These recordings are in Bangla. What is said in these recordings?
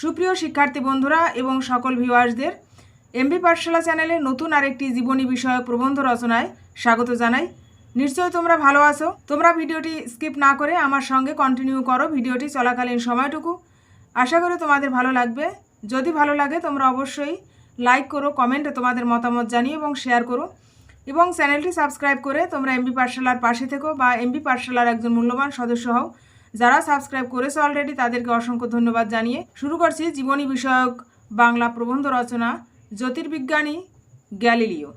সুপ্রিয় শিক্ষার্থী বন্ধুরা এবং সকল ভিউয়ার্সদের এমবি পাঠশালা চ্যানেলে নতুন আরেকটি জীবনী বিষয়ক প্রবন্ধ রচনায় স্বাগত জানাই। নিশ্চয় তোমরা ভালো আছো। তোমরা ভিডিওটি স্কিপ না করে আমার সঙ্গে কন্টিনিউ করো ভিডিওটি চলাকালীন সময়টুকু। আশা করি তোমাদের ভালো লাগবে। যদি ভালো লাগে, তোমরা অবশ্যই লাইক করো কমেন্টে তোমাদের মতামত জানিয়ে এবং শেয়ার করো। এবং চ্যানেলটি সাবস্ক্রাইব করে তোমরা এমবি পাঠশালার পাশে থেকো বা এমবি পাঠশালার একজন মূল্যবান সদস্য হও। যারা সাবস্ক্রাইব করেছে অলরেডি তাদেরকে অসংখ্য ধন্যবাদ জানিয়ে শুরু করছি জীবনী বিষয়ক বাংলা প্রবন্ধ রচনা জ্যোতির্বিজ্ঞানী গ্যালিলিও।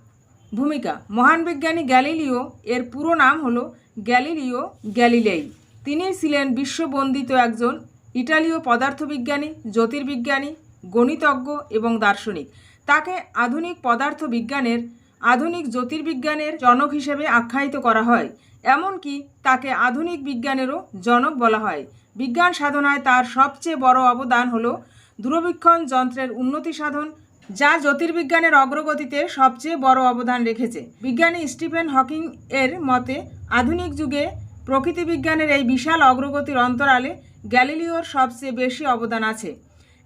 ভূমিকা, মহান বিজ্ঞানী গ্যালিলিও, এর পুরো নাম হলো গ্যালিলিও গ্যালিলেই। তিনি ছিলেন বিশ্ববন্দিত একজন ইটালীয় পদার্থবিজ্ঞানী, জ্যোতির্বিজ্ঞানী, গণিতজ্ঞ এবং দার্শনিক। তাকে আধুনিক পদার্থবিজ্ঞানের, আধুনিক জ্যোতির্বিজ্ঞানের জনক হিসেবে আখ্যায়িত করা হয়। এমনকি তাকে আধুনিক বিজ্ঞানেরও জনক বলা হয়। বিজ্ঞান সাধনায় তার সবচেয়ে বড় অবদান হলো দূরবীক্ষণ যন্ত্রের উন্নতি সাধন, যা জ্যোতির্বিজ্ঞানের অগ্রগতিতে সবচেয়ে বড় অবদান রেখেছে। বিজ্ঞানী স্টিফেন হকিং এর মতে, আধুনিক যুগে প্রকৃতি বিজ্ঞানের এই বিশাল অগ্রগতির অন্তরালে গ্যালিলিওর সবচেয়ে বেশি অবদান আছে।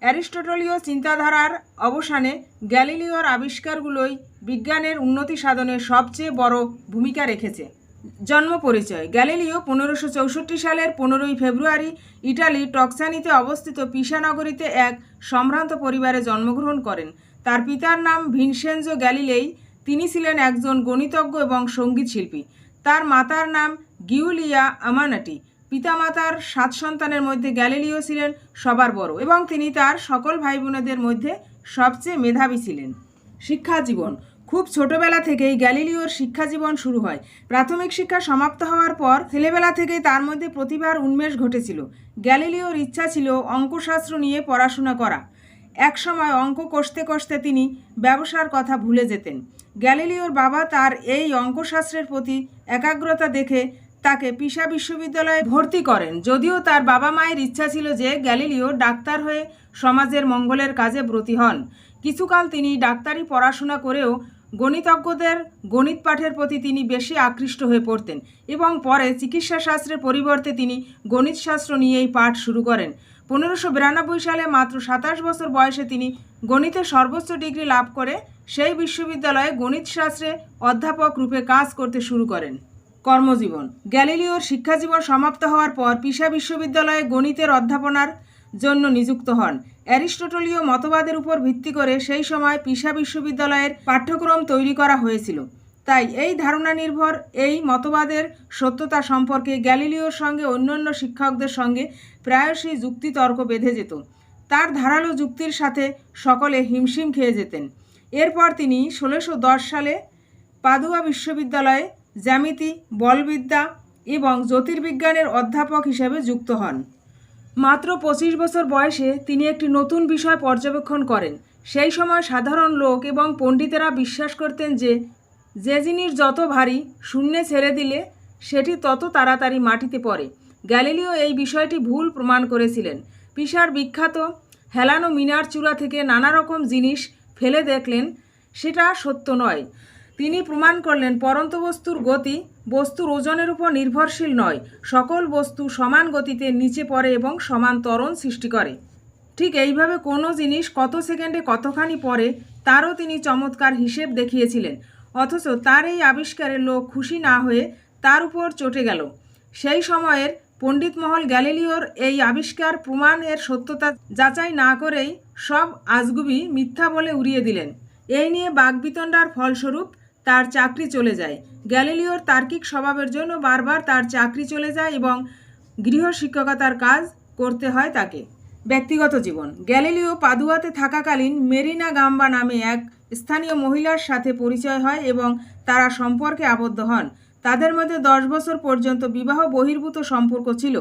অ্যারিস্টটলীয় চিন্তাধারার অবসানে গ্যালিলিওর আবিষ্কারগুলোই বিজ্ঞানের উন্নতি সাধনে সবচেয়ে বড় ভূমিকা রেখেছে। জন্ম পরিচয়। গ্যালিলিও পনেরোশো চৌষট্টি সালের পনেরোই ফেব্রুয়ারি ইটালি টক্সানিতে অবস্থিত পিসা নগরীতে এক সম্ভ্রান্ত পরিবারে জন্মগ্রহণ করেন। তার পিতার নাম ভিনসেনজো গ্যালিলেই। তিনি ছিলেন একজন গণিতজ্ঞ এবং সংগীত শিল্পী। তার মাতার নাম গিউলিয়া আমানাটি। পিতামাতার সাত সন্তানের মধ্যে গ্যালিলিও ছিলেন সবার বড় এবং তিনি তার সকল ভাই বোনেদের মধ্যে সবচেয়ে মেধাবী ছিলেন। শিক্ষা জীবন খুব ছোটবেলা থেকেই গ্যালিলিওর শিক্ষা জীবন শুরু হয়। প্রাথমিক শিক্ষা সমাপ্ত হওয়ার পর ছেলেবেলা থেকেই তার মধ্যে প্রতিভার উন্মেষ ঘটেছিল। গ্যালিলিওর ইচ্ছা ছিল অঙ্কশাস্ত্র নিয়ে পড়াশোনা করা। একসময় অঙ্ক কষতে কষতে তিনি ব্যবসার কথা ভুলে যেতেন। গ্যালিলিওর বাবা তার এই অঙ্কশাস্ত্রের প্রতি একাগ্রতা দেখে তাকে পিসা বিশ্ববিদ্যালয়ে ভর্তি করেন। যদিও তার বাবা মায়ের ইচ্ছা ছিল যে গ্যালিলিও ডাক্তার হয়ে সমাজের মঙ্গলের কাজে ব্রতী হন। কিছুকাল তিনি ডাক্তারি পড়াশোনা করেও গণিতজ্ঞদের গণিত পাঠের প্রতি তিনি বেশি আকৃষ্ট হয়ে পড়তেন এবং পরে চিকিৎসা শাস্ত্রের পরিবর্তে তিনি গণিতশাস্ত্র নিয়েই পাঠ শুরু করেন। পনেরোশো বিরানব্বই সালে মাত্র সাতাশ বছর বয়সে তিনি গণিতে সর্বোচ্চ ডিগ্রি লাভ করে সেই বিশ্ববিদ্যালয়ে গণিতশাস্ত্রে অধ্যাপক রূপে কাজ করতে শুরু করেন। কর্মজীবন। গ্যালিলিওর শিক্ষাজীবন সমাপ্ত হওয়ার পর পিসা বিশ্ববিদ্যালয়ে গণিতের অধ্যাপনার জন্য নিযুক্ত হন। অ্যারিস্টোটলীয় মতবাদের উপর ভিত্তি করে সেই সময় পিসা বিশ্ববিদ্যালয়ের পাঠ্যক্রম তৈরি করা হয়েছিল। তাই এই ধারণা নির্ভর এই মতবাদের সত্যতা সম্পর্কে গ্যালিলিওর সঙ্গে অন্যান্য শিক্ষকদের সঙ্গে প্রায়শই যুক্তিতর্ক বেঁধে যেত। তার ধারালো যুক্তির সাথে সকলে হিমশিম খেয়ে যেতেন। এরপর তিনি ষোলোশো সালে পাদুয়া বিশ্ববিদ্যালয়ে জ্যামিতি, বলবিদ্যা এবং জ্যোতির্বিজ্ঞানের অধ্যাপক হিসেবে যুক্ত হন। মাত্র পঁচিশ বছর বয়সে তিনি একটি নতুন বিষয় পর্যবেক্ষণ করেন। সেই সময় সাধারণ লোক এবং পণ্ডিতেরা বিশ্বাস করতেন যে যে জিনিস যত ভারী শূন্যে ছেড়ে দিলে, সেটি তত তাড়াতাড়ি মাটিতে পড়ে। গ্যালিলিও এই বিষয়টি ভুল প্রমাণ করেছিলেন। পিসার বিখ্যাত হেলানো মিনার চূড়া থেকে নানা রকম জিনিস ফেলে দেখলেন, সেটা সত্য নয়। তিনি প্রমাণ করলেন, পরন্ত বস্তুর গতি বস্তুর ওজনের উপর নির্ভরশীল নয়। সকল বস্তু সমান গতিতে নিচে পড়ে এবং সমান ত্বরণ সৃষ্টি করে। ঠিক এইভাবে কোনো জিনিস কত সেকেন্ডে কতখানি পরে তারও তিনি চমৎকার হিসেব দেখিয়েছিলেন। অথচ তার এই আবিষ্কারে লোক খুশি না হয়ে তার উপর চটে গেল। সেই সময়ের পণ্ডিত মহল গ্যালিলিওর এই আবিষ্কার প্রমাণের সত্যতা যাচাই না করেই সব আজগুবি মিথ্যা বলে উড়িয়ে দিলেন। এই নিয়ে বাগবিতণ্ডার ফলস্বরূপ তার চাকরি চলে যায়। গ্যালিলিওর তার্কিক স্বভাবের জন্য বারবার তার চাকরি চলে যায় এবং গৃহশিক্ষকতার কাজ করতে হয় তাকে। ব্যক্তিগত জীবন। গ্যালিলিও পাদুয়াতে থাকাকালীন মেরিনা গাম্বা নামে এক স্থানীয় মহিলার সাথে পরিচয় হয় এবং তারা সম্পর্কে আবদ্ধ হন। তাদের মধ্যে দশ বছর পর্যন্ত বিবাহ বহির্ভূত সম্পর্ক ছিল।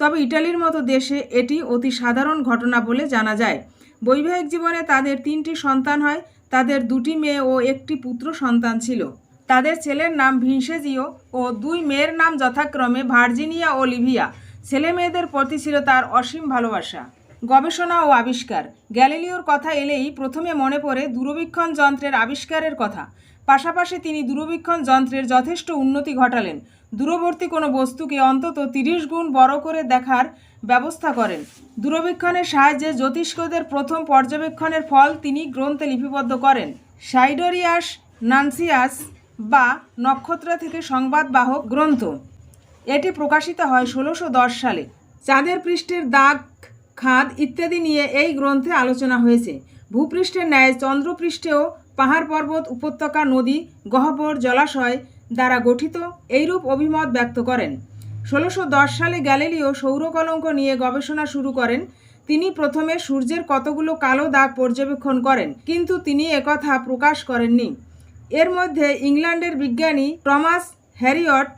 তবে ইটালির মতো দেশে এটি অতি সাধারণ ঘটনা বলে জানা যায়। বৈবাহিক জীবনে তাদের তিনটি সন্তান হয়। তাদের দুটি মেয়ে ও একটি পুত্র সন্তান ছিল। তাদের ছেলের নাম ভিনসেজিও ও দুই মেয়ের নাম যথাক্রমে ভার্জিনিয়া ও লিভিয়া। ছেলে মেয়েদের প্রতি ছিল তার অসীম ভালোবাসা। গবেষণা ও আবিষ্কার। গ্যালিলিওর কথা এলেই প্রথমে মনে পড়ে দূরবীক্ষণ যন্ত্রের আবিষ্কারের কথা। পাশাপাশি তিনি দূরবীক্ষণ যন্ত্রের যথেষ্ট উন্নতি ঘটালেন। দূরবর্তী কোনো বস্তুকে অন্তত তিরিশ গুণ বড় করে দেখার ব্যবস্থা করেন। দূরবীক্ষণের সাহায্যে জ্যোতিষ্কদের প্রথম পর্যবেক্ষণের ফল তিনি গ্রন্থে লিপিবদ্ধ করেন। সাইডোরিয়াস নানসিয়াস বা নক্ষত্র থেকে সংবাদবাহক গ্রন্থ। এটি প্রকাশিত হয় ষোলোশো সালে। চাঁদের পৃষ্ঠের দাগ খাদ ইত্যাদি নিয়ে এই গ্রন্থে আলোচনা হয়েছে। ভূপৃষ্ঠের ন্যায় চন্দ্রপৃষ্ঠেও পাহাড় পর্বত, উপত্যকা, নদী, গহ্বর, জলাশয় দ্বারা গঠিত এইরূপ অভিমত ব্যক্ত করেন। ষোলোশো সালে গ্যালিলিও সৌরকলঙ্ক নিয়ে গবেষণা শুরু করেন। তিনি প্রথমে সূর্যের কতগুলো কালো দাগ পর্যবেক্ষণ করেন, কিন্তু তিনি একথা প্রকাশ করেননি। এর মধ্যে ইংল্যান্ডের বিজ্ঞানী টমাস হ্যারিয়ট,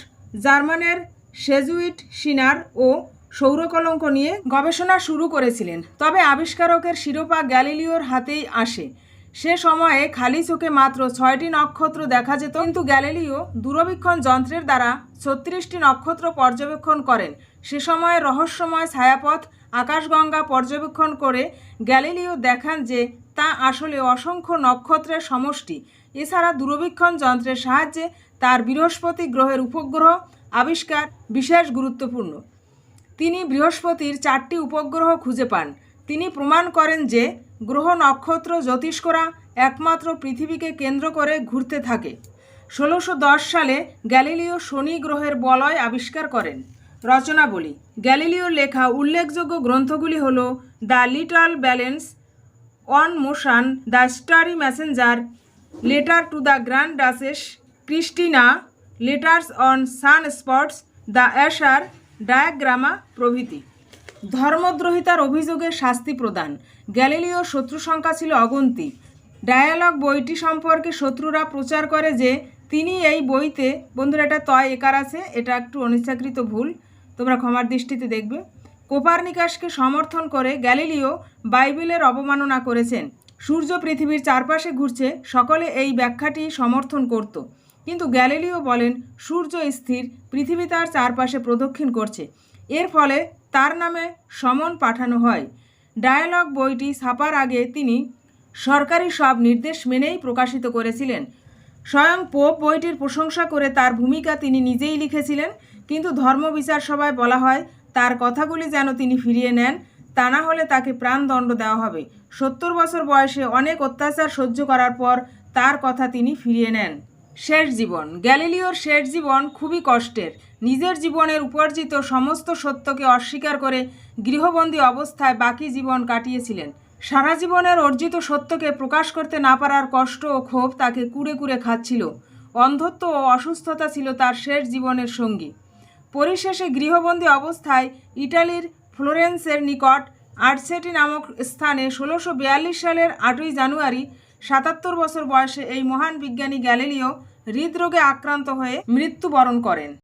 জার্মানের সেজুইট সিনার ও সৌরকলঙ্ক নিয়ে গবেষণা শুরু করেছিলেন, তবে আবিষ্কারকের শিরোপা গ্যালিলিওর হাতেই আসে। সে সময়ে খালি চোখে মাত্র ছয়টি নক্ষত্র দেখা যেত, কিন্তু গ্যালিলিও দূরবীক্ষণ যন্ত্রের দ্বারা ছত্রিশটি নক্ষত্র পর্যবেক্ষণ করেন। সে সময়ে রহস্যময় ছায়াপথ, আকাশগঙ্গা পর্যবেক্ষণ করে গ্যালিলিও দেখান যে তা আসলে অসংখ্য নক্ষত্রের সমষ্টি। এছাড়া দূরবীক্ষণ যন্ত্রের সাহায্যে তার বৃহস্পতি গ্রহের উপগ্রহ আবিষ্কার বিশেষ গুরুত্বপূর্ণ। তিনি বৃহস্পতির চারটি উপগ্রহ খুঁজে পান। তিনি প্রমাণ করেন যে গ্রহ নক্ষত্র জ্যোতিষ্করা একমাত্র পৃথিবীকে কেন্দ্র করে ঘুরতে থাকে। ষোলোশো সালে গ্যালিলিও শনি গ্রহের বলয় আবিষ্কার করেন। রচনাবলী গ্যালিলিওর লেখা উল্লেখযোগ্য গ্রন্থগুলি হল the little balance, on motion, the starry messenger letter to the grand duchess, Christina, letters on sunspots, the assayer diagramma প্রভৃতি। ধর্মদ্রোহিতার অভিযোগে শাস্তি প্রদান। গ্যালিলিও শত্রু সংখ্যা ছিল অগন্তিক। ডায়ালগ বইটি সম্পর্কে শত্রুরা প্রচার করে যে, তিনি এই বইতে, বন্ধুরা, এটা তয় একার আছে, এটা একটু অনিচ্ছাকৃত ভুল, তোমরা ক্ষমার দৃষ্টিতে দেখবে। কোপারনিকাসকে সমর্থন করে গ্যালিলিও বাইবেলের অবমাননা করেছেন। সূর্য পৃথিবীর চারপাশে ঘুরছে, সকলে এই ব্যাখ্যাটি সমর্থন করত। কিন্তু গ্যালিলিও বলেন, সূর্য স্থির, পৃথিবী তার চারপাশে প্রদক্ষিণ করছে। এর ফলে তার নামে সমন পাঠানো হয়। ডায়ালগ বইটি ছাপার আগে তিনি সরকারি সব নির্দেশ মেনেই প্রকাশিত করেছিলেন। স্বয়ং পোপ বইটির প্রশংসা করে তার ভূমিকা তিনি নিজেই লিখেছিলেন, কিন্তু ধর্মবিচার সভায় বলা হয়, তার কথাগুলি যেন তিনি ফিরিয়ে নেন, তা না হলে তাকে প্রাণদণ্ড দেওয়া হবে। সত্তর বছর বয়সে অনেক অত্যাচার সহ্য করার পর তার কথা তিনি ফিরিয়ে নেন। শেষ জীবন। গ্যালিলিওর শেষ জীবন খুবই কষ্টের। নিজের জীবনের উপার্জিত সমস্ত সত্যকে অস্বীকার করে গৃহবন্দী অবস্থায় বাকি জীবন কাটিয়েছিলেন। সারা জীবনের অর্জিত সত্যকে প্রকাশ করতে না পারার কষ্ট ও ক্ষোভ তাকে কুড়ে কুড়ে খাচ্ছিল। অন্ধত্ব ও অসুস্থতা ছিল তার শেষ জীবনের সঙ্গী। পরিশেষে গৃহবন্দী অবস্থায় ইটালির ফ্লোরেন্সের নিকট আর্সেটি নামক স্থানে ষোলোশো সালের আটই জানুয়ারি সাতাত্তর বছর বয়সে এই মহান বিজ্ঞানী গ্যালিলিও হৃদরোগে আক্রান্ত হয়ে মৃত্যুবরণ করেন।